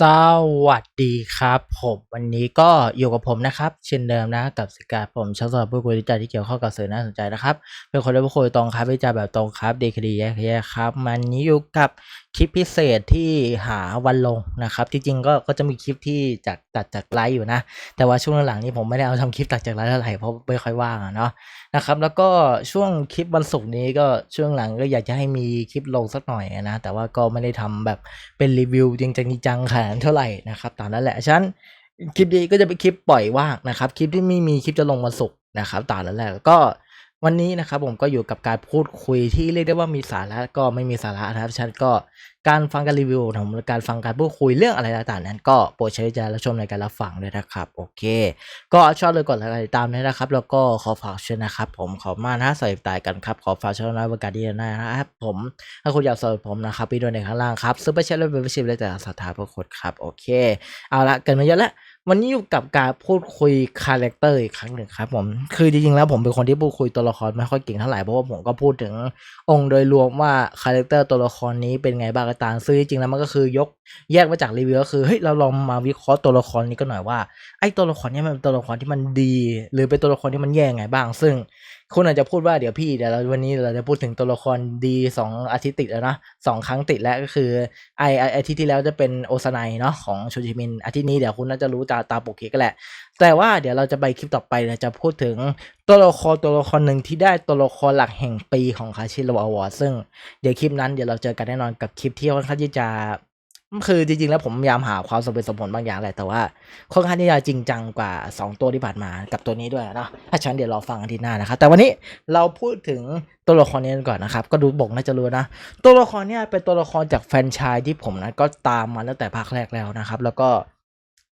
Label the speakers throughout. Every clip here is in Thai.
Speaker 1: สวัสดีครับ ผมวันนี้ก็อยู่กับผมนะครับ เช่นเดิมนะกับสกาผมช่างสำหรับผู้คุยวิจารที่เกี่ยวข้องกับสื่อน่าสนใจนะครับ เป็นคนที่ผู้คุยตรงครับวิจารแบบตรงครับดีคดีแยกแยะครับ มันนี้อยู่กับ คลิปพิเศษที่หาวันลงนะครับที่จริงก็ก็จะมีคลิปที่จากตัดจากไลฟ์อยู่นะ แต่ว่าช่วงหลังๆนี้ผมไม่ได้เอาทำคลิปตัดจากไลฟ์เท่าไหร่เพราะไม่ค่อยว่างอะเนาะนะครับ แล้วก็ช่วงคลิปวันศุกร์นี้ก็ช่วงหลังก็อยากจะให้มีคลิปลงสักหน่อยนะ แต่ว่าก็ไม่ได้ทำแบบเป็นรีวิวจริงจังจังขนาดเท่าไหร่นะครับตามนั้นแหละฉะนั้นคลิปนี้ก็จะเป็นคลิปปล่อยว่างนะครับ คลิปที่ไม่มีคลิปจะลงวันศุกร์นะครับตามนั้นแหละก็ วันนี้นะครับผมก็อยู่กับการพูดคุยที่เรียกได้ว่ามีสาระก็ไม่มีสาระนะครับฉันก็การฟังการรีวิวของการฟังการพูดคุยเรื่องอะไรต่างๆนั้น ก็โปรดใช้วิจารณชมในการรับฟังด้วยนะครับ โอเค ก็ชอบเลยกดไลค์ติดตามด้วยนะครับ แล้วก็ขอฝากเช่นนะครับ ผมขอมานะใส่ตายกันครับขอฝากช่องน้อยบรการดีนะครับผมถ้าคุณอยากสนับผมนะครับพี่ด้วยในข้างล่างครับซื้อไปใช้แล้วเป็นชิปเลยแต่สถาพระคุณครับโอเค เอาละกินมาเยอะแล้ว วันนี้อยู่กับการพูดคุยคาแรคเตอร์อีกครั้งหนึ่งครับผมคือจริงๆแล้วผมเป็นคนที่พูดคุยตัวละครไม่ค่อยเก่งเท่าไหร่เพราะว่าผมก็พูดถึงองค์โดยรวมว่าคาแรคเตอร์ตัวละครนี้เป็นไงบ้างก็ตามซึ่งจริงๆแล้วมันก็คือยกแยกมาจากรีวิวก็คือเฮ้ยเราลองมาวิเคราะห์ตัวละครนี้ก็หน่อยว่าไอ้ตัวละครนี้มันเป็นตัวละครที่มันดี หรือเป็นตัวละครที่มันแย่ไงบ้าง ซึ่ง คุณอาจจะพูดว่าเดี๋ยวพี่เดี๋ยวเราวันนี้เราจะพูดถึงตัวละครดีสองอาทิตย์ติดแล้วนะสองครั้งติดแล้วก็คือไออาทิตย์ที่แล้วจะเป็นโอซานายเนาะของโชจิมินอาทิตย์นี้เดี๋ยวคุณน่าจะรู้จาตาปกเกก็แหละ แต่ว่าเดี๋ยวเราจะไปคลิปต่อไปเราจะพูดถึงตัวละครตัวละครหนึ่งที่ได้ตัวละครหลักแห่งปีของคาชิโรอวอร์ซึ่งเดี๋ยวคลิปนั้นเดี๋ยวเราเจอกันแน่นอนกับคลิปที่ค่อนข้างที่จะ คือจริงๆแล้วผมพยายามหาความสมเหตุสมผลบางอย่างแหละแต่ว่าค่อนข้างที่จะจริงจังกว่า 2 ตัวที่ผ่านมากับตัวนี้ด้วยนะถ้าฉันเดี๋ยวรอฟังอาทิตย์หน้านะครับแต่วันนี้เราพูดถึงตัวละครนี้ก่อนนะครับก็ดูบอกน่าจะรู้นะ ตัวละครเนี้ยเป็นตัวละครจากแฟนชายที่ผมนะก็ตามมาตั้งแต่ภาคแรกแล้วนะครับ แล้วก็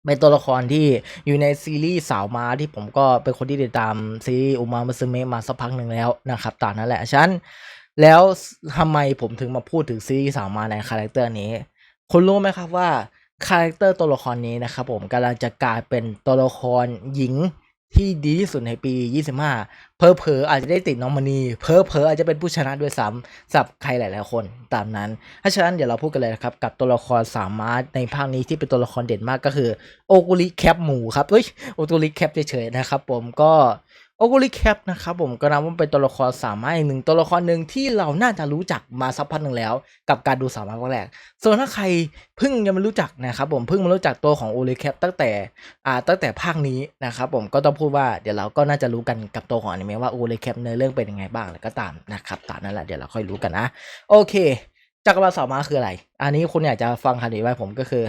Speaker 1: เป็นตัวละครที่อยู่ในซีรีส์สาวมาที่ผมก็เป็นคนที่ติดตามซีรีส์อุมามาซึเมะมาสักพักหนึ่งแล้วนะครับตามนั้นแหละชั้นแล้วทำไมผมถึงมาพูดถึงซีรีส์สาวมาในคาแรคเตอร์นี้ คุณรู้ไหมครับว่าคาแรคเตอร์ตัวละครนี้นะครับผมกำลังจะกลายเป็นตัวละครหญิงที่ดีที่สุดในปี 25 เพอเพออาจจะได้ติดน้องมณี เพอเพออาจจะเป็นผู้ชนะด้วยซ้ำสำหรับใครหลาย ๆ คนตามนั้น ถ้าฉะนั้นเดี๋ยวเราพูดกันเลยนะครับ กับตัวละครสามารถในภาคนี้ที่เป็นตัวละครเด่นมากก็คือ โอกุริแคปหมูครับเฮ้ย โอกุริแคปเฉย ๆ นะครับผมก็ โอกุริแคปนะครับผมก็นับว่าเป็นตัวละครสามารถอีกหนึ่งตัวละครหนึ่งที่เราน่าจะรู้จักมาสักพักหนึ่งแล้ว กับการดูสามารถแรก ส่วนถ้าใครเพิ่งยังไม่รู้จักนะครับผมเพิ่งมารู้จักตัวของโอลิแคปตั้งแต่อ่าตั้งแต่ภาคนี้นะครับผมก็ต้องพูดว่าเดี๋ยวเราก็น่าจะรู้กันกับตัวของอนิเมะว่าโอลิแคปเนื้อเรื่องเป็นยังไงบ้างแล้วก็ตามนะครับตามนั้นแหละเดี๋ยวเราค่อยรู้กันนะโอเคจักรวาลสามาคืออะไร อันนี้คุณอยากจะฟังคำนี้ไว้ผมก็คือ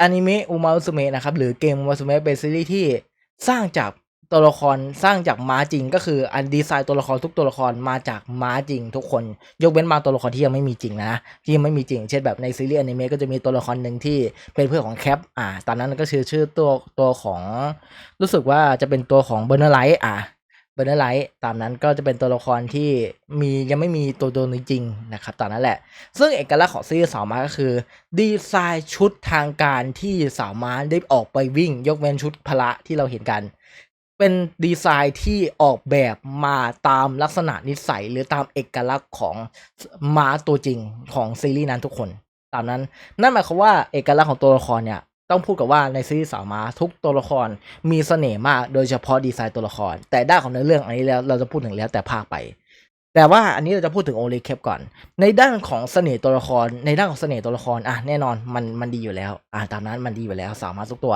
Speaker 1: อนิเมะอุมาอุสเมะนะครับหรือเกมอุมาอุสเมะเป็นซีรีส์ที่สร้างจาก ตัวละครสร้างจากม้าจริง ก็คืออันดีไซน์ตัวละครทุกตัวละครมาจากม้าจริง ทุกคน ยกเว้นบางตัวละครที่ยังไม่มีจริงนะที่ยังไม่มีจริง เช่นแบบในซีรีส์อนิเมะก็จะมีตัวละครหนึ่งที่เป็นเพื่อนของแคปอ่าตอนนั้นก็ชื่อชื่อตัวตัวของรู้สึกว่าจะเป็นตัวของเบอร์เนอร์ไลท์อ่าเบอร์เนอร์ไลท์ตามนั้นก็จะเป็นตัวละครที่มียังไม่มีตัวตัวนี้จริงนะครับตามนั้นแหละ ซึ่งเอกลักษณ์ของซีรีส์สาวม้าก็คือ ดีไซน์ชุดทางการที่สาวม้าได้ออกไปวิ่ง ยกเว้นชุดพละที่เราเห็นกัน เป็นดีไซน์ที่ออกแบบมาตามลักษณะนิสัย หรือตามเอกลักษณ์ของม้าตัวจริงของซีรีส์นั้นทุกคน ตามนั้น นั่นหมายความว่าเอกลักษณ์ของตัวละครเนี่ยต้องพูดกับว่าในซีรีส์สาวม้าทุกตัวละครมีเสน่ห์มากโดยเฉพาะดีไซน์ตัวละคร แต่ด้านของเนื้อเรื่องอันนี้แล้วเราจะพูดถึงแล้วแต่ภาคไป แต่ว่าอันนี้เราจะพูดถึงโอเลเคปก่อน ในด้านของเสน่ห์ตัวละคร ในด้านของเสน่ห์ตัวละครอะแน่นอนมันมันดีอยู่แล้วอะตามนั้นมันดีอยู่แล้วสามารถทุกตัว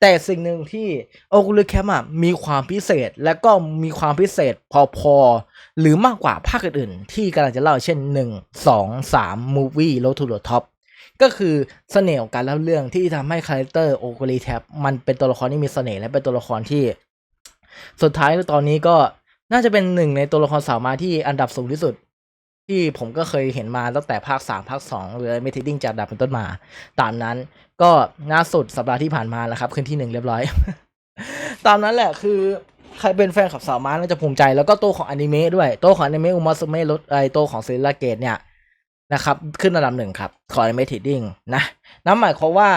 Speaker 1: แต่สิ่งหนึ่งที่โอเลเคปอะมีความพิเศษและก็มีความพิเศษพอๆหรือมากกว่าภาคอื่นๆ ที่กำลังจะเล่าเช่น 1 2 3 movie road to the top ก็คือเสน่ห์ของการเล่าเรื่องที่ทำให้คาแรคเตอร์โอคุลิแทบมันเป็นตัวละครที่มีเสน่ห์และเป็นตัวละครที่ สุดท้ายตอนนี้ก็ น่าจะเป็นหนึ่งในตัวละครสาวมาที่อันดับสูงที่สุด ที่ผมก็เคยเห็นมาตั้งแต่ภาคสามภาคสองหรือเมทิดิ้งจากดับเป็นต้นมา ตามนั้นก็ล่าสุดสัปดาห์ที่ผ่านมาแล้วครับ ขึ้นที่หนึ่งเรียบร้อย ตามนั้นแหละคือใครเป็นแฟนขับสาวมาน่าจะภูมิใจแล้วก็ตัวของอนิเมะด้วยตัวของอนิเมะอุมาซึเมะรถไอตัวของเซนลาเกตเนี่ยนะครับ ขึ้นอันดับหนึ่งครับขออนิเมะทิดดิ้งนะนั่นหมายความว่า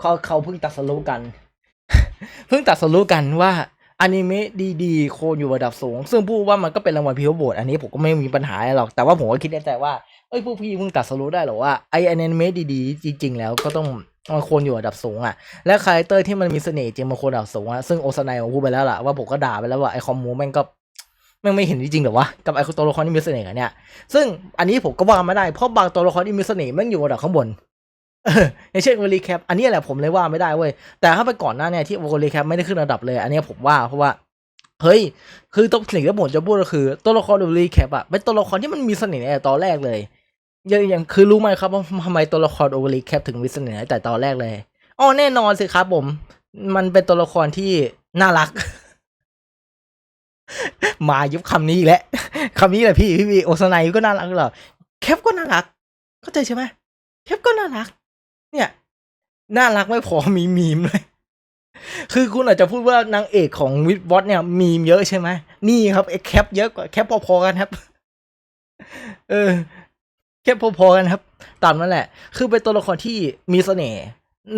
Speaker 1: เขาเขาเพิ่งตัดสรุปกัน เพิ่งตัดสรุปกันว่า อนิเมะดีๆโคนอยู่ระดับสูง ซึ่งพูดว่ามันก็เป็นรางวัลพิวโบดอันนี้ผมก็ไม่มีปัญหาหรอก แต่ว่าผมก็คิดในใจว่า เอ้ยพวกพี่มึงตัดสรู้ได้หรอว่าไออนิเมะดีๆ จริง ๆ แล้วก็ต้องมันควรอยู่ระดับสูงอะ และคาแรคเตอร์ที่มันมีเสน่ห์จริงมันควรระดับสูงอะ ซึ่งโอซานายผมพูดไปแล้วล่ะว่าผมก็ด่าไปแล้วว่าไอคอมมูแม่งก็แม่งไม่เห็นจริงๆหรอวะกับไอตัวละครที่มีเสน่ห์เนี่ย ซึ่งอันนี้ผมก็ว่าไม่ได้เพราะบางตัวละครที่มีเสน่ห์แม่งอยู่ระดับข้างบน อออย่างเช่นโอลีแคปอันนี้แหละผมเลยว่าไม่ได้เว้ย แต่ถ้าไปก่อนหน้าเนี่ยที่โอลีแคปไม่ได้ขึ้นระดับเลย อันนี้ผมว่าเพราะว่า เฮ้ย คือต้องสิ่งที่ผมจะพูดก็คือ ตัวละครโอลีแคปอะเป็นตัวละครที่มันมีเสน่ห์ในแต่ตอนแรกเลยอย่างอย่างคือรู้ไหมครับว่าทำไมตัวละครโอลีแคปถึงมีเสน่ห์ในแต่ตอนแรกเลยอ๋อแน่นอนสิครับผม มันเป็นตัวละครที่น่ารัก มายุบคำนี้อีกแล้วคำนี้แหละพี่พี่พี่โอซานายก็น่ารักเหรอแคปก็น่ารักเข้าใจใช่ไหมแคปก็น่ารัก เนี่ย น่ารักไม่พอมีมีมเลยคือคุณอาจจะพูดว่านางเอกของวิดวอตเนี่ยมีมเยอะใช่ไหมนี่ครับไอ้แคปเยอะกว่าแคปพอๆกันครับ เออ แคปพอๆกันครับ ตามนั้นแหละ คือเป็นตัวละครที่มีเสน่ห์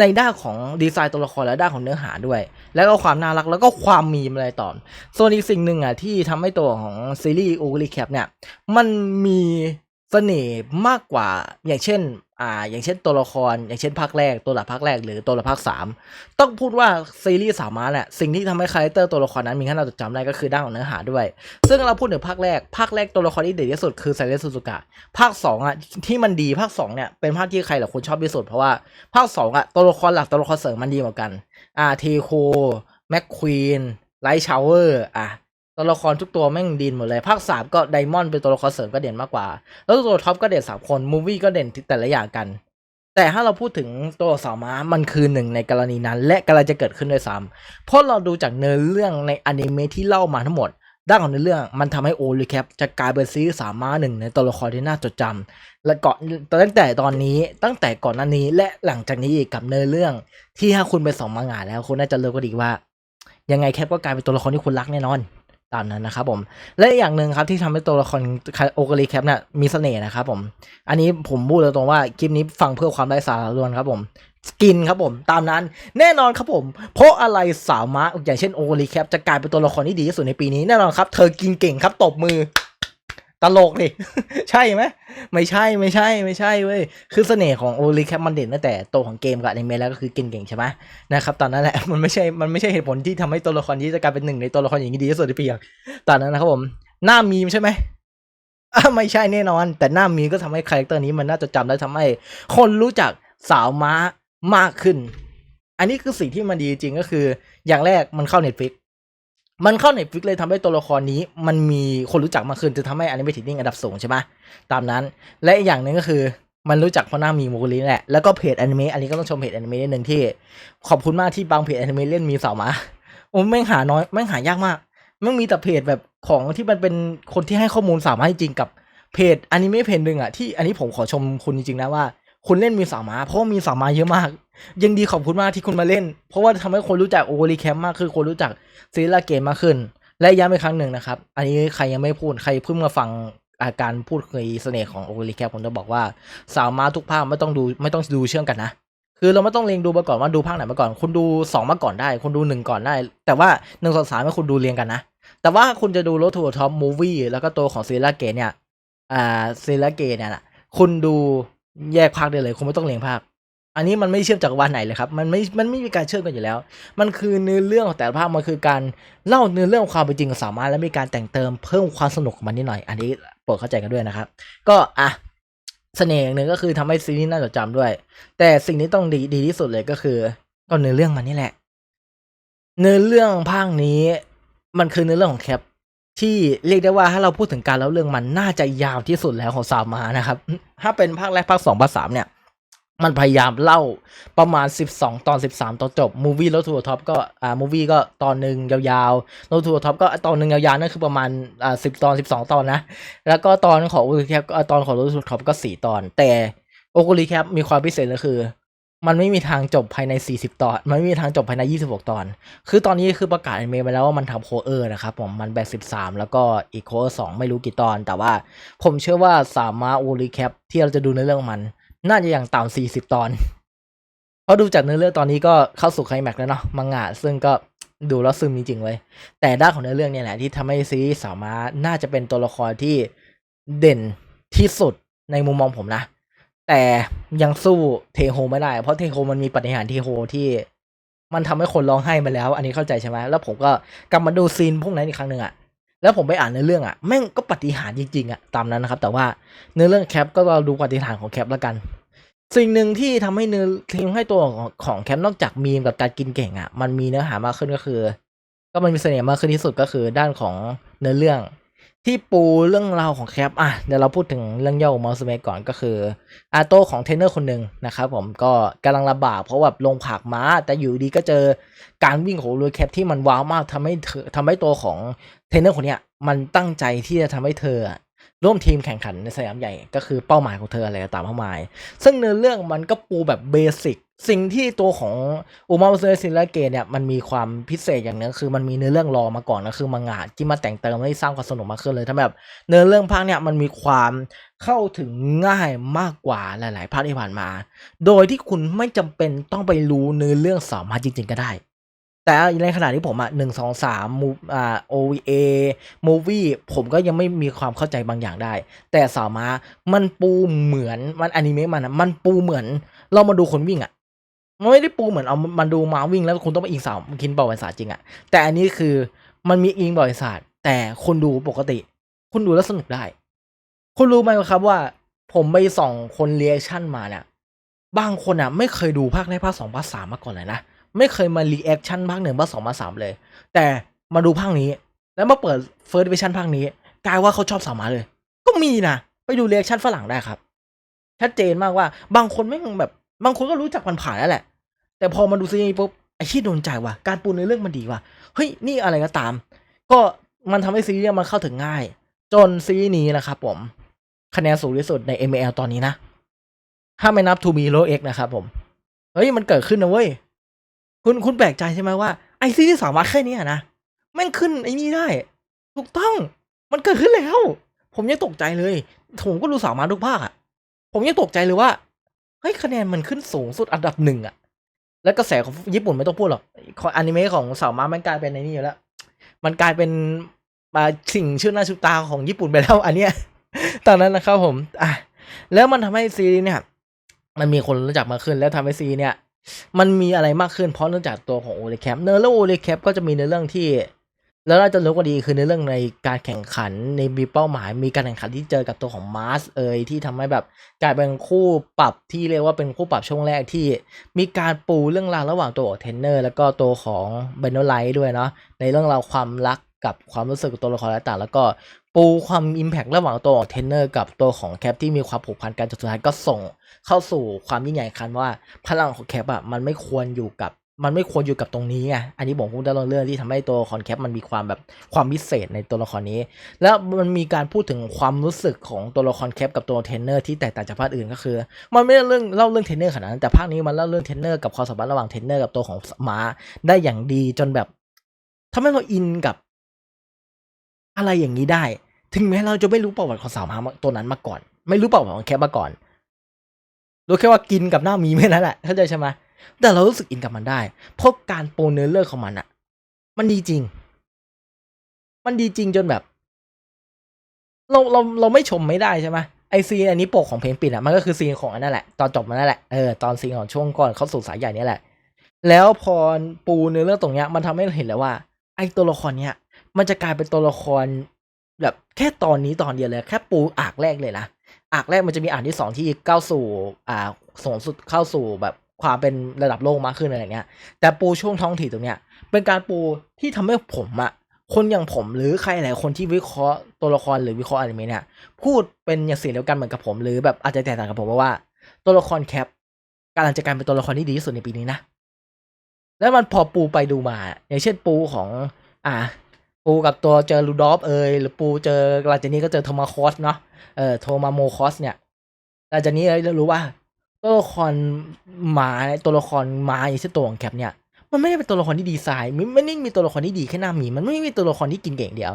Speaker 1: ในด้านของดีไซน์ตัวละครและด้านของเนื้อหาด้วย แล้วก็ความน่ารักแล้วก็ความมีมอะไรต่อส่วนอีกสิ่งหนึ่งอะที่ทำให้ตัวของซีรีส์โอลิแคปเนี่ย มันมีเสน่ห์มากกว่าอย่างเช่น อ่า อย่างเช่นตัวละคร อย่างเช่นภาคแรก ตัวหลักภาคแรกหรือตัวหลักภาคสามต้องพูดว่าซีรีส์สามารถแหละสิ่งที่ทำให้คาแรคเตอร์ตัวละครนั้นมีให้เราจดจำได้ก็คือด้านของเนื้อหาด้วย ซึ่งเราพูดถึงภาคแรก ภาคแรกตัวละครที่เด่นที่สุดคือไซเลนซูซูกะ ภาคสองอะที่มันดีภาคสองเนี่ยเป็นภาคที่ใครหลายคนชอบที่สุดเพราะว่าภาคสองอะตัวละครหลักตัวละครเสริมมันดีกว่ากัน อ่าเทโคแม็กควีนไลท์ชาวเวอร์อะ ตัวละครทุกตัวแม่งดีหมดเลย ภาคสามก็ไดมอนด์เป็นตัวละครเสริมก็เด่นมากกว่า แล้วตัวท็อปก็เด่นสามคนมูวี่ก็เด่นแต่ละอย่างกัน แต่ถ้าเราพูดถึงตัวสาวม้ามันคือหนึ่งในกรณีนั้น และกำลังจะเกิดขึ้นด้วยซ้ำเพราะเราดูจากเนื้อเรื่องในอนิเมะที่เล่ามาทั้งหมดด้านของเนื้อเรื่องมันทำให้โอลิแคปจะกลายเป็นซีรีส์สามาหนึ่งในตัวละครที่น่าจดจำและก่อนตั้งแต่ตอนนี้ตั้งแต่ก่อนหน้านี้และหลังจากนี้อีกกับเนื้อเรื่อง ที่ถ้าคุณไปสองมังงะแล้วคุณน่าจะเลิกก็ดีว่า ยังไงแคปก็กลายเป็นตัวละครที่คุณรักแน่นอน ตามนั้นนะครับผมและอย่างหนึ่งครับที่ทำให้ตัวละครโอกาลีแคปเนี่ยมีเสน่ห์นะครับผม อันนี้ผมพูดตรงๆว่าคลิปนี้ฟังเพื่อความไร้สาระล้วนครับผมสกินครับผมตามนั้นแน่นอนครับผม เพราะอะไรสาวมาอย่างเช่นโอลีแคปจะกลายเป็นตัวละครที่ดีที่สุดในปีนี้แน่นอนครับ เธอกินเก่งครับตบมือ ตลกดิ ใช่ไหมไม่ใช่ไม่ใช่ไม่ใช่เว้ย คือเสน่ห์ของโอลีแคปมันเด่นตั้งแต่ตัวของเกมกับอนิเมะแล้วก็คือกินเก่งใช่ไหมนะครับตอนนั้นแหละมันไม่ใช่มันไม่ใช่เหตุผลที่ทำให้ตัวละครนี้จะกลายเป็นหนึ่งในตัวละครอย่างนี้ดีที่สุดในปีอะตอนนั้นนะครับผมหน้ามีมใช่ไหมอะไม่ใช่แน่นอน แต่หน้ามีก็ทำให้คาแรคเตอร์นี้มันน่าจะจำได้ทำให้ คนรู้จักสาวม้ามากขึ้น อันนี้คือสิ่งที่มันดีจริงก็คือ อย่างแรกมันเข้าเน็ตฟิก มันเข้าเน็ตฟิกเลยทำให้ตัวละครนี้ มันมีคนรู้จักมากขึ้นจะทำให้อนิเมะติดนิ่งอันดับสูงใช่ไหมตามนั้น และอีกอย่างหนึ่งก็คือมันรู้จักเพราะหน้ามีโมกุลิแหละ แล้วก็เพจอนิเมะอันนี้ก็ต้องชมเพจอนิเมะนิดนึงที่ ขอบคุณมากที่บางเพจอนิเมะเล่นมีสาวมาโอ้แม่งหาน้อยแม่งหายากมากมันมีแต่เพจแบบของที่มันเป็นคนที่ให้ข้อมูลสามาจริงกับเพจอนิเมะเพจหนึ่งอะที่อันนี้ผมขอชมคุณจริงๆนะว่า คุณเล่นมีสามาเพราะมีสามาเยอะมาก ยังดีขอบคุณมากที่คุณมาเล่น เพราะว่าทำให้คนรู้จักโอเวอร์แคมมากคือคนรู้จักซีรีส์เกมมากขึ้น และย้ำอีกครั้งหนึ่งนะครับ อันนี้ใครยังไม่พูดใครเพิ่งมาฟังอาการพูดคุยเสน่ห์ของโอเวอร์แคมผมจะบอกว่าสาวมาทุกภาคไม่ต้องดูไม่ต้องดูเชื่อมกันนะคือเราไม่ต้องเรียงดูมาก่อนว่าดูภาคไหนมาก่อน คุณดูสองมาก่อนได้ คุณดูหนึ่งก่อนได้ แต่ว่าหนึ่งสองสามให้คุณดูเรียงกันนะ แต่ว่าคุณจะดูรถทัวร์ท็อปมูวี่แล้วก็ตัวของซีรีส์เกตเนี่ยอ่าซีรีส์เกตเนี่ยนะคุณดูแยกภาคได้เลย คุณไม่ต้องเรียงภาค อันนี้มันไม่เชื่อมจากรวันไหนเลยครับ มันไม่ มันไม่มีการเชื่อมกันอยู่แล้ว มันคือเนื้อเรื่องของแต่ละภาค มันคือการเล่าเนื้อเรื่องความเป็นจริงของสามารถและมีการแต่งเติมเพิ่มความสนุกของมันนิดหน่อย อันนี้โปรดเข้าใจกันด้วยนะครับ ก็อะเสน่ห์อย่างหนึ่งก็คือทำให้ซีรีส์น่าจดจำด้วย แต่สิ่งที่ต้องดีดีที่สุดเลยก็คือก็เนื้อเรื่องมันนี่แหละ เนื้อเรื่องภาคนี้ มันคือเนื้อเรื่องของแคปที่เรียกได้ว่าถ้าเราพูดถึงการเล่าเรื่องมันน่าจะยาวที่สุดแล้วของสามมานะครับ ถ้าเป็นภาคแรกภาคสองภาคสามเนี่ย มันพยายามเล่าประมาณ 12 ตอน 13 ตอนจบมูฟี่รถทัวร์ท็อปก็อ่ามูฟี่ก็ตอนหนึ่งยาวๆรถทัวร์ท็อปก็ตอนหนึ่งยาวๆนั่นคือประมาณอ่าสิบตอน 12 ตอนนะ แล้วก็ตอนของโอคุลีแคปก็ตอนของรถทัวร์ท็อปก็ 4 ตอน แต่โอคุลีแคปมีความพิเศษก็คือ มันไม่มีทางจบภายใน 40 ตอน มันไม่มีทางจบภายใน 26 ตอน คือตอนนี้คือประกาศอนิเมะไปแล้วว่ามันทำโคเออร์นะครับผมมันแบ่ง13 แล้วก็อีกโคเออร์2ไม่รู้กี่ตอน แต่ว่าผมเชื่อว่าสามารถโอลีแคปที่เราจะดูในเรื่องมัน น่าจะอย่างต่ำ40ตอน เพราะดูจากเนื้อเรื่องตอนนี้ก็เข้าสู่ไคลแม็กแล้วเนาะมังงะซึ่งก็ดูแล้วซึมจริงๆเลย แต่ด้านของเนื้อเรื่องเนี่ยแหละที่ทำให้ซีรีส์สามารถน่าจะเป็นตัวละครที่เด่นที่สุดในมุมมองผมนะ แต่ยังสู้เทโฮไม่ได้ เพราะเทโฮมันมีปฏิหารเทโฮที่มันทำให้คนร้องไห้มาแล้ว อันนี้เข้าใจใช่ไหมแล้วผมก็กลับมาดูซีนพวกนั้นอีกครั้งหนึ่งอะ แล้วผมไปอ่านเนื้อเรื่องอะแม่งก็ปฏิหารจริงๆอะตามนั้นนะครับ แต่ว่าเนื้อเรื่องแคปก็เราดูปฏิหารของแคปแล้วกัน สิ่งหนึ่งที่ทำให้เนื้อทีมให้ตัวของของแคปนอกจากมีมกับการกินเก่งอะ่ะ มันมีเนื้อหามากขึ้นก็คือ ก็มันมีเสน่ห์มากขึ้นที่สุดก็คือด้านของเนื้อเรื่อง ที่ปูเรื่องราวของแคปอะเดี๋ยวเราพูดถึงเรื่องย่อของมอสเมก่อนก็คืออาโต้ของเทรนเนอร์คนหนึ่งนะครับผมก็กำลังลำบากเพราะแบบลงผากม้า แต่อยู่ดีก็เจอการวิ่งของลูแคปที่มันว้าวมากทำให้เธอทำให้ตัวของ เทรนเนอร์คนเนี้ยมันตั้งใจที่จะทำให้เธอร่วมทีมแข่งขันในสนามใหญ่ก็คือเป้าหมายของเธออะไรตามเป้าหมาย ซึ่งเนื้อเรื่องมันก็ปูแบบเบสิกสิ่งที่ตัวของอุมาเซอร์ซิลาเกเนี่ยมันมีความพิเศษอย่างหนึงคือมันมีเนื้อเรื่องรอมาก่อนก็คือมังงะที่มาแต่งเติมให้สร้างความสนุกมากขึ้นเลยถ้าแบบเนื้อเรื่องภาคเนี่ยมันมีความเข้าถึงง่ายมากกว่าหลาย ๆ ภาคที่ผ่านมา โดยที่คุณไม่จำเป็นต้องไปรู้เนื้อเรื่องสามมาจริง ๆ ก็ได้ แต่ในขณะที่ผมอะหนึ่งสองสามมูอ่า OVA movie ผมก็ยังไม่มีความเข้าใจบางอย่างได้ แต่สาวมามันปูเหมือนมันอนิเมะมันมันปูเหมือน เรามาดูคนวิ่งอะมันไม่ได้ปูเหมือนเอามันดูมาวิ่งแล้วคุณต้องไปอิงสาวคินประวัติศาสตร์จริงอะแต่อันนี้คือมันมีอิงประวัติศาสตร์ แต่คนดูปกติ คุณดูแล้วสนุกได้ คุณรู้ไหมครับว่า ผมไปส่องคนเรีแอคชั่นมาเนี่ยบางคนอะ ไม่เคยดูภาคแรกภาคสองภาคสามมาก่อนเลยนะ ไม่เคยมารีแอคชั่นภาคหนึ่งภาคสองภาคสามเลย แต่มาดูภาคนี้ แล้วมาเปิดเฟิร์สดิวิชั่นภาคนี้ กลายว่าเขาชอบสามาเลย ก็มีนะ ไปดูเรีแอคชั่นฝรั่งได้ครับ ชัดเจนมากว่าบางคนไม่งแบบ บางคนก็รู้จักมันผ่านแล้วแหละ แต่พอมาดูซีรีส์ปุ๊บไอ้ที่โดนใจว่ะการปูในเรื่องมันดีว่ะเฮ้ยนี่อะไรก็ตาม ก็มันทำให้ซีรีส์มันเข้าถึงง่าย จนซีรีส์นี้นะครับผมคะแนนสูงที่สุดใน ML ตอนนี้นะ ถ้าไม่นับ To Be Low X นะครับผม เฮ้ย มันเกิดขึ้นนะเว้ย คุณคุณแปลกใจใช่ไหมว่าไอซีที่สามารถแค่นี้นะแม่งขึ้นไอ้นี่ได้ ถูกต้อง มันเกิดขึ้นแล้ว ผมยังตกใจเลยผมก็ดูสามารถทุกภาคอะผมยังตกใจเลยว่าเฮ้ยคะแนนมันขึ้นสูงสุดอันดับหนึ่งอะแล้วกระแสของญี่ปุ่นไม่ต้องพูดหรอกของอนิเมะของสาวมามันกลายเป็นในนี่อยู่แล้ว มันกลายเป็นมาสิ่งชื่อหน้าชูตาของญี่ปุ่นไปแล้ว อันเนี้ย ตอนนั้นนะครับผม อะ แล้วมันทำให้ซีรีเนี่ย มันมีคนรู้จักมากขึ้นแล้วทำให้ซีรีเนี่ย มันมีอะไรมากขึ้นเพราะเนื่องจากตัวของโอเลแคปเนื้อเรื่องโอเลแคปก็จะมีในเรื่องที่ แล้วเราจะรู้กันดีคือในเรื่องในการแข่งขันในมีเป้าหมาย มีการแข่งขันที่เจอกับตัวของมาร์สเอยที่ทำให้แบบกลายเป็นคู่ปรับที่เรียกว่าเป็นคู่ปรับช่วงแรกที่ มีการปูเรื่องราวระหว่างตัวของเทนเนอร์แล้วก็ตัวของเบนโนไลท์ด้วยเนาะในเรื่องราวความรักกับความรู้สึกของตัวละครต่างๆแล้วก็ ปูความอิมแพกระหว่างตัวของเทนเนอร์กับตัวของแคปที่มีความผูกพันกันจนสุดท้ายก็ส่งเข้าสู่ความยิ่งใหญ่คันว่าพลังของแคปอะมันไม่ควรอยู่กับมันไม่ควรอยู่กับตรงนี้ไงอันนี้ผมพูดได้เรื่องที่ทำให้ตัวละครแคปมันมีความแบบความพิเศษในตัวละครนี้ แล้วมันมีการพูดถึงความรู้สึกของตัวละครแคปกับตัวเทนเนอร์ที่แตกต่างจากภาคอื่นก็คือ มันไม่ได้เรื่องเล่าเรื่องเทนเนอร์ขนาดนั้นแต่ภาคนี้มันเล่าเรื่องเทนเนอร์กับความสัมพันธ์ระหว่างเทนเนอร์กับตัวของม้าได้อย่างดีจนแบบทำให้เราอินกับ อะไรอย่างนี้ได้ ถึงแม้เราจะไม่รู้ประวัติของสาวมาตัวนั้นมาก่อน ไม่รู้ประวัติของแคปมาก่อนรู้แค่ว่ากินกับหน้ามีไม่นั้นแหละเข้าใจใช่ไหมแต่เรารู้สึกอินกับมันได้ เพราะการปูเนื้อเรื่องของมันอะมันดีจริง มันดีจริงจนแบบ เราเราเราไม่ชมไม่ได้ใช่ไหมไอซีนอันนี้ปกของเพลงปิดอะมันก็คือซีนของอันนั่นแหละ ตอนจบมันนั่นแหละเออตอนซีนของช่วงก่อนเขาสู่สายใหญ่นี่แหละ แล้วพอปูเนื้อเรื่องตรงเนี้ย มันทำให้เราเห็นแล้วว่า ไอตัวละครเนี้ยมันจะกลายเป็นตัวละคร แบบแค่ตอนนี้ตอนเดียวเลยแค่ปูอากแรกเลยนะอากแรกมันจะมีอากที่สองที่ก้าวสู่อ่าส่งสุดเข้าสู่แบบความเป็นระดับโลกมากขึ้นอะไรเงี้ย แต่ปูช่วงท้องถิ่นตรงเนี้ย เป็นการปูที่ทำให้ผมอะคนอย่างผมหรือใครหลายคนที่วิเคราะห์ตัวละครหรือวิเคราะห์อนิเมะเนี่ยพูดเป็นอย่างเสียงเดียวกันเหมือนกับผมหรือแบบอาจจะแตกต่างกับผมว่า ตัวละครแคปกำลังจะกลายเป็นตัวละครที่ดีที่สุดในปีนี้นะแล้วมันพอปูไปดูมา อย่างเช่นปูของ อ่า ปูกับตัวเจอลูดอฟเอยหรือปูเจอหลังจากนี้ก็เจอโทมาคอสเนาะเออโทมาโมคอสเนี่ยหลังจากนี้เรารู้ว่า ตัวละครหมาตัวละครหมาอย่างเช่นตัวของแคปเนี่ยมันไม่ได้เป็นตัวละครที่ดีไซน์มันไม่ได้มีตัวละครที่ดีแค่หน้าหมี มันไม่ได้มีตัวละครที่กินเก่งเดียว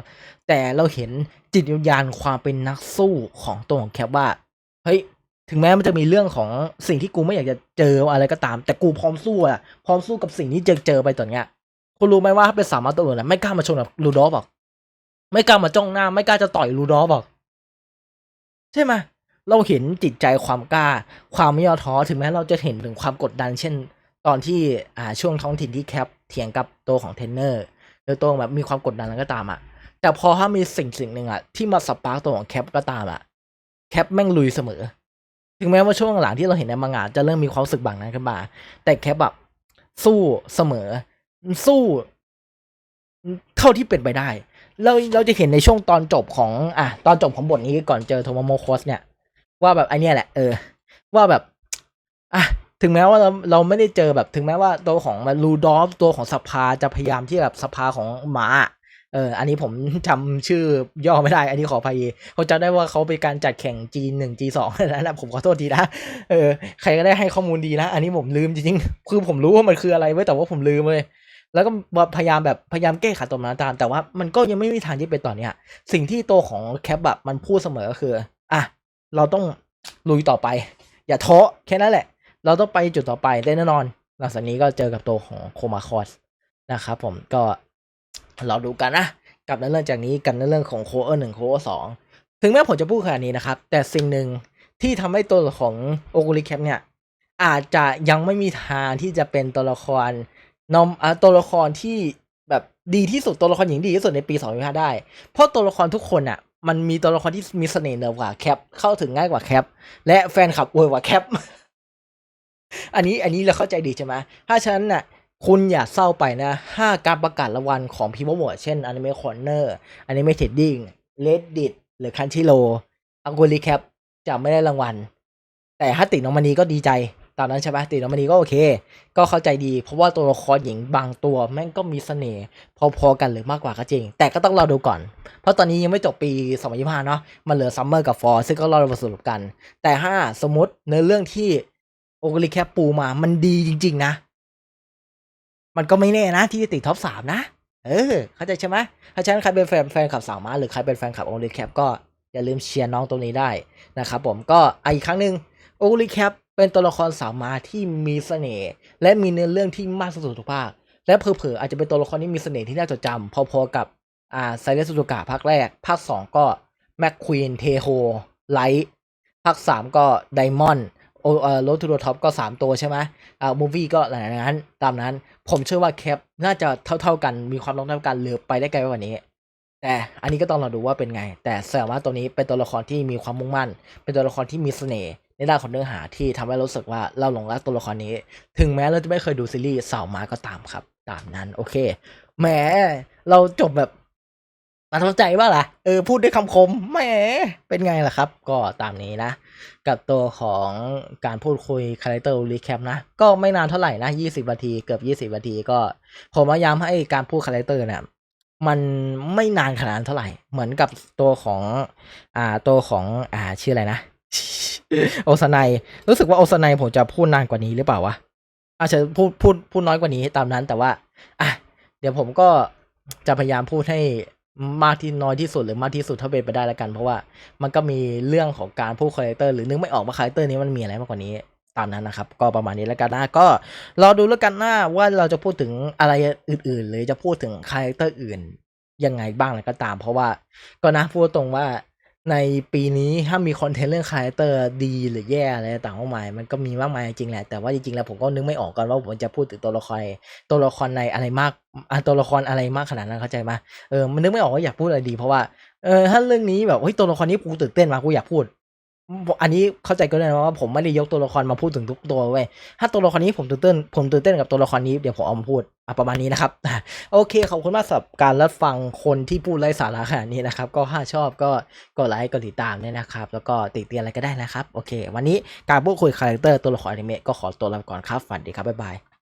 Speaker 1: แต่เราเห็นจิตวิญญาณความเป็นนักสู้ของตัวของแคปว่าเฮ้ยถึงแม้มันจะมีเรื่องของสิ่งที่กูไม่อยากจะเจออะไรก็ตาม แต่กูพร้อมสู้อะพร้อมสู้กับสิ่งที่เจอเจอไปตอนเนี้ย คุณรู้ไหมว่าถ้าเป็นสามารถตัวอื่นนะไม่กล้ามาชนกับลูดอฟหรอก ไม่กล้ามาจ้องหน้า ไม่กล้าจะต่อยลูดอฟหรอก ใช่ไหมเราเห็นจิตใจความกล้า ความไม่ย่อท้อถึงแม้เราจะเห็นถึงความกดดัน เช่น ตอนที่อ่าช่วงท้องถิ่นที่แคปเถียงกับตัวของเทนเนอร์หรือตัวแบบมีความกดดันแล้วก็ตามอะ แต่พอถ้ามีสิ่งสิ่งหนึ่งอะที่มาสปาร์กตัวของแคปก็ตามอะแคปแม่งลุยเสมอ ถึงแม้ว่าช่วงหลังที่เราเห็นในมังงะจะเริ่มมีความสึกบางนั้นขึ้นมา แต่แคปแบบสู้เสมอ สู้ เท่าที่เป็นไปได้ เราเราจะเห็นในช่วงตอนจบของ อะ ตอนจบของบทนี้ก่อนเจอโทมโมโคสเนี่ย ว่าแบบไอเนี้ยแหละ เออ ว่าแบบ อะ ถึงแม้ว่าเราเราไม่ได้เจอแบบ ถึงแม้ว่าตัวของลูดอฟตัวของสภาจะพยายามที่แบบสภาของหมาเออ อันนี้ผมจำชื่อย่อไม่ได้ อันนี้ขออภัยเขาจำได้ว่าเขาเป็นการจัดแข่ง G หนึ่ง G สองนั่นแหละผมขอโทษทีนะ เออ ใครก็ได้ให้ข้อมูลดีนะ อันนี้ผมลืมจริงๆ คือผมรู้ว่ามันคืออะไรไว้ยแต่ว่าผมลืมเลย แล้วก็พยายามแบบพยายามแก้ไขตัวมันตาม แต่ว่ามันก็ยังไม่มีทางที่เป็นตอนเนี้ย สิ่งที่ตัวของแคปแบบมันพูดเสมอก็คืออะเราต้องลุยต่อไป อย่าท้อแค่นั้นแหละ เราต้องไปจุดต่อไปได้แน่นอน หลังจากนี้ก็เจอกับตัวของโคมาคอสนะครับผมก็เราดูกันนะกับในเรื่องจากนี้กับในเรื่องของโคเออร์หนึ่งโคเออร์สองถึงแม้ผมจะพูดขนาดนี้นะครับ แต่สิ่งหนึ่งที่ทำให้ตัวของโอกุลิแคปเนี่ยอาจจะยังไม่มีทางที่จะเป็นตัวละคร นอมอะตัวละครที่แบบดีที่สุดตัวละครหญิงดีที่สุดในปี2 0 2 5ได้ เพราะตัวละครทุกคนอะ มันมีตัวละครที่มีเสน่ห์เหนือกว่าแคปเข้าถึงง่ายกว่าแคปและแฟนคลับอวยกว่าแคปอันนี้อันนี้เราเข้าใจดีใช่ไหมถ้าฉันน่ะ คุณอย่าเศร้าไปนะถ้าการประกาศรางวัลของพีโมโหมดเช่น Anime Corner Anime Trading Reddit หรือ Crunchyroll อังกูรีแคปจะไม่ได้รางวัล แต่ถ้าติดน้องมณีก็ดีใจ ตอนนั้นใช่ไหมติดน้องมณีก็โอเค ก็เข้าใจดี เพราะว่าตัวละครหญิงบางตัวแม่งก็มีเสน่ห์พอๆกันหรือมากกว่าก็จริง แต่ก็ต้องรอดูก่อน เพราะตอนนี้ยังไม่จบปี2025เนาะมันเหลือซัมเมอร์กับฟอร์ซึ่งก็รอมาสรุปกัน แต่ถ้าสมมติเนื้อเรื่องที่โอกริแคปปูมามันดีจริง ๆ นะ มันก็ไม่แน่นะที่จะติดท็อปสามนะเออเข้าใจใช่ไหมถ้าฉะนั้นใครเป็นแฟนแฟนขับสาวมาหรือใครเป็นแฟนขับโอลิแคปก็อย่าลืมเชียร์น้องตรงนี้ได้นะครับผมก็อีกครั้งหนึ่งโอลิแคป เป็นตัวละครสาวมาที่มีเสน่ห์และมีเนื้อเรื่องที่มากสุดทุกภาค และเผลอๆอาจจะเป็นตัวละครที่มีเสน่ห์ที่น่าจดจำพอๆกับอ่าไซเลสซูกะภาคแรก ภาคสองก็แม็กควีนเทโฮไลท์ภาคสามก็ไดมอนด์โอเอ่อโรทูโดท็อปก็สามตัวใช่ไหมอ่ามูฟี่ก็หลังจากนั้น ตามนั้น ผมเชื่อว่าแคปน่าจะเท่าๆกันมีความต้องเท่ากันหรือไปได้ไกลกว่านี้แต่อันนี้ก็ต้องรอดูว่าเป็นไง แต่แสดงว่าตัวนี้เป็นตัวละครที่มีความมุ่งมั่น เป็นตัวละครที่มีเสน่ห์ ในด้านของเนื้อหาที่ทำให้รู้สึกว่าเราหลงรักตัวละครนี้ ถึงแม้เราจะไม่เคยดูซีรีส์สาวมาก็ตามครับ ตามนั้นโอเคแหมเราจบแบบประทับใจว่าล่ะเออพูดด้วยคำคมแหมเป็นไงล่ะครับ ก็ตามนี้นะ กับตัวของการพูดคุยคาแรคเตอร์รีแคปนะ ก็ไม่นานเท่าไหร่นะยี่สิบนาทีเกือบยี่สิบนาทีก็ ผมพยายามให้การพูดคาแรคเตอร์เนี่ยมันไม่นานขนาดเท่าไหร่ เหมือนกับตัวของ อ่าตัวของอ่าชื่ออะไรนะ โอซานายรู้สึกว่าโอซานายผมจะพูดนานกว่านี้หรือเปล่าวะอาจจะพูดพูดพูดน้อยกว่านี้ตามนั้นแต่ว่า อะ เดี๋ยวผมก็จะพยายามพูดให้มากที่น้อยที่สุดหรือมากที่สุดเท่าเป็นไปได้แล้วกัน เพราะว่ามันก็มีเรื่องของการพูดคาแรคเตอร์หรือนึกไม่ออกว่าคาแรคเตอร์นี้มันมีอะไรมากกว่านี้ตามนั้นนะครับ ก็ประมาณนี้แล้วกันนะก็รอดูแล้วกันนะว่าเราจะพูดถึงอะไรอื่นๆ หรือจะพูดถึงคาแรคเตอร์อื่นยังไงบ้างแล้วก็ตาม เพราะว่าก็นะพูดตรงว่า ในปีนี้ถ้ามีคอนเทนต์เรื่องคาแรคเตอร์ดีหรือแย่อะไรต่างมากมายมันก็มีมากมายจริงแหละแต่ว่าจริงๆแล้วผมก็นึกไม่ออกกันว่าผมจะพูดถึงตัวละครตัวละครในอะไรมากตัวละครอะไรมากขนาดนั้นเข้าใจไหมเออมันนึกไม่ออกว่าอยากพูดอะไรดีเพราะว่าเออถ้าเรื่องนี้แบบเฮ้ยตัวละครนี้กูตื่นเต้นมากูอยากพูด อันนี้เข้าใจก็ได้นะว่าผมไม่ได้ยกตัวละครมาพูดถึงทุกตัวเว้ย ถ้าตัวละครนี้ผมตื่นเต้น ผมตื่นเต้นกับตัวละครนี้เดี๋ยวผมเอามาพูดอะประมาณนี้นะครับ โอเคขอบคุณมากสำหรับการรับฟังคนที่พูดไร้สาระขนาดนี้นะครับ ก็ถ้าชอบก็กดไลค์กดติดตามด้วยนะครับ แล้วก็ติดเตียนอะไรก็ได้นะครับ โอเค วันนี้การพูดคุยคาแรคเตอร์ตัวละครอนิเมะก็ขอตัวลาไปก่อนครับฝันดีครับบ๊ายบาย